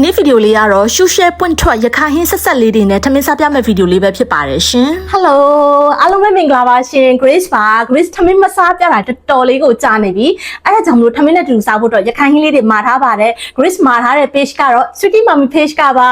ဒီနေ့ဗီဒီယိုလေးကတော့ရှူရှဲပွင့်ထွက်ရခိုင်ဟင်းဆက်ဆက်လေးတွေနဲ့ထမင်းစားပြမယ့်ဗီဒီယိုလေးပဲဖြစ်ပါတယ်ရှင်ဟယ်လိုအားလုံးပဲမင်္ဂလာပါရှင် Grace ပါ Grace ထမင်းမစားပြတာတော်တော်လေးကိုကြာနေပြီအဲဒါကြောင့်မလို့ထမင်းနဲ့တူတူစားဖို့တော့ရခိုင်ဟင်းလေးတွေမှာထားပါတယ် Grace မှာထားတဲ့ page ကတော့ Sweetie Mommy page ကပါ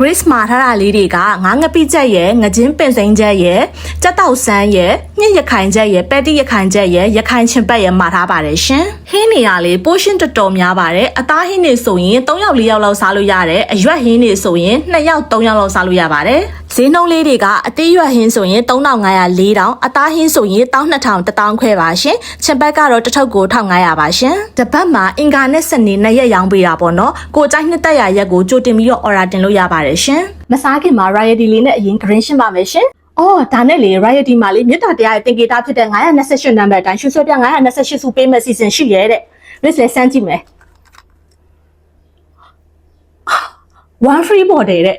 Grace မှာထားတာလေးတွေကငါးငပိချက်ရဲ့ငချင်းပင်စိန်ချက်ရဲ့ကြက်တောက်ဆန်းရဲ့ညှက်ရခိုင်ချက်ရဲ့ပဲတိရခိုင်ချက်ရဲ့ရခိုင်ချင်ပတ်ရဲ့မှာထားပါတယ်ရှင်ဟင်းနေရလေးပိုးရှင်းတော်တော်များပါတယ်အသားဟင်းနေဆိုရင်3ယောက်4ယောက်လောက်စားလို့ရတယ်အရွက်ဟင်းနေဆိုရင်2ယောက်3ယောက်လောက်စားလို့ရပါတယ် ဈေးနှုန်းလေးတွေကအသေးရွက်ဟင်းဆိုရင်3500 4000အသားဟင်းဆိုရင်12000 1000ခွဲပါရှင်ချင်ပတ်ကတော့တစ်ထုပ်ကို1500ပါရှင်တပတ်မှာအင်ကာနဲ့စနေနှစ်ရက်ရောင်းပေးတာပေါ့နော်ကိုကြိုက်နှစ်သက်ရရက်ကိုကြိုတင်ပြီးတော့ order တင်လို့ရပါတယ်ရှင်မစားခင်မှာ Riety လေးနဲ့အရင် green ရှင်းပါမယ်ရှင်အော်ဒါနဲ့လေ Riety မှာလေမြေတာတရားရဲ့တင်ကေတာဖြစ်တဲ့928နံပါတ်အတိုင်းရွှေဆွဲပြ928စုပေးမဲ့စီစဉ်ရှိရဲတဲ့ Grace လည်းစမ်းကြည့်မယ် one free model တဲ့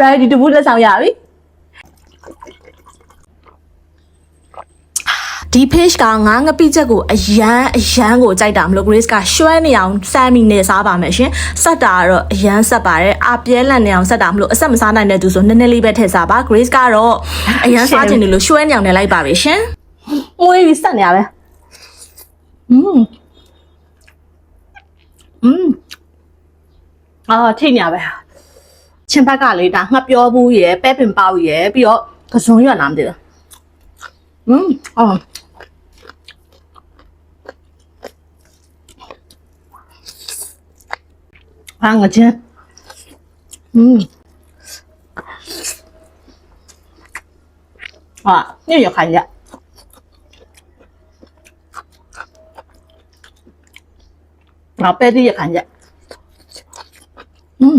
Riety တပူးလက်ဆောင်ရပြီ ဒီ page ကငါးငပိချက်ကိုအရန်အရန်ကိုကြိုက်တာမလို့ Grace ကရွှဲနေအောင်စမ်းမိနေစားပါမယ်ရှင်စက်တာကတော့အရန်ဆက်ပါတယ်အပြဲလန့်နေအောင်စက်တာမလို့အဆက်မစားနိုင်တဲ့သူဆိုနည်းနည်းလေးပဲထည့်စားပါ Grace ကတော့အရန်စားခြင်းလို့ရွှဲနေအောင်နေလိုက်ပါပဲရှင် မွေးပြီးစက်နေရပဲอืมอืมအာထိတ်နေရပဲ ချင်းဘက်ကလေဒါငှက်ပြောဘူးရယ်ပဲပင်ပေါက်ရယ်ပြီးတော့ကစုံရွက်လာမသိဘူးอืมအော်ဟာငါချင်းอืมอ่ะนี่อย่าขันอย่า ငါပဲတိရခံကြอืม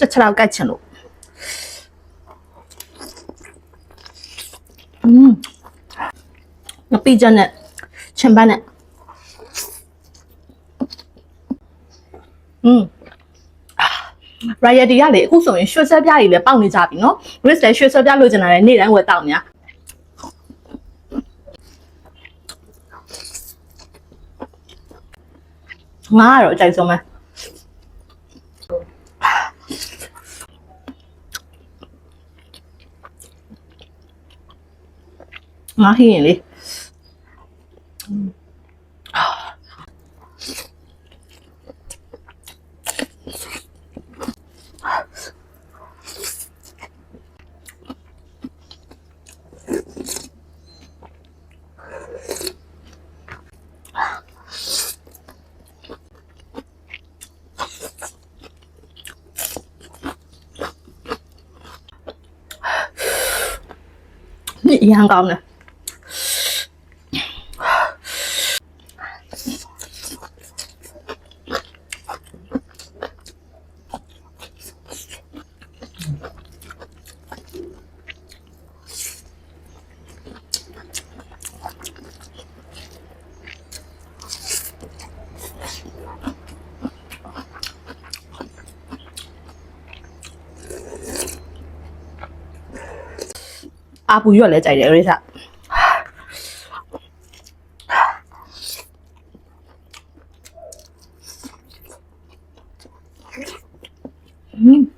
จะฉลาวไก่ฉันลูกอืมน้ำปีจันเนี่ยเชมบ้านเนี่ยอืม Riety ကလေအခုဆိုရင်ရွှေဆက်ပြားကြီးလည်းပေါက်နေကြပြီနော် Grace လည်းရွှေဆက်ပြားလိုချင်တာလည်းနေ့တိုင်းဝယ်တောက်နေရငါကတော့အကြိုက်ဆုံးပဲ 맛있니? Đi ăn con nè အရန်ကောင်းတယ်အပူရွက်လည်းကြိုက်တယ် Grace ကอืม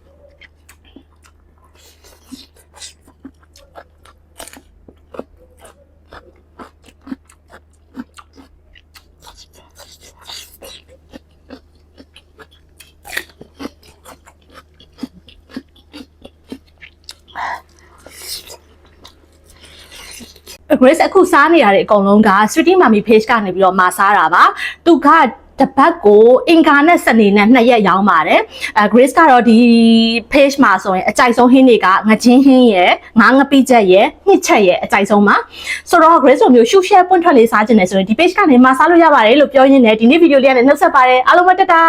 Grace အခုစားနေရတဲ့အကုန်လုံးက Sweetie Mommy page ကနေပြီးတော့မှာစားတာပါသူကတပတ်ကိုအင်္ဂါနဲ့စနေနဲ့နှစ်ရက်ရောင်းပါတယ်အဲ Grace ကတော့ဒီ page မှာဆိုရင်အကြိုက်ဆုံးဟင်းတွေကငချင်းဟင်းရယ်ငါးငပိချက်ရယ်ညှစ်ချက်ရယ်အကြိုက်ဆုံးပါဆိုတော့ Grace တို့မျိုးရှု share ပွင့်ထွက်လေးစားခြင်းနဲ့ဆိုရင်ဒီ page ကနေမှာစားလို့ရပါတယ်လို့ပြောရင်းနဲ့ဒီနေ့ဗီဒီယိုလေးကနေနှုတ်ဆက်ပါတယ်အားလုံးပဲတတာ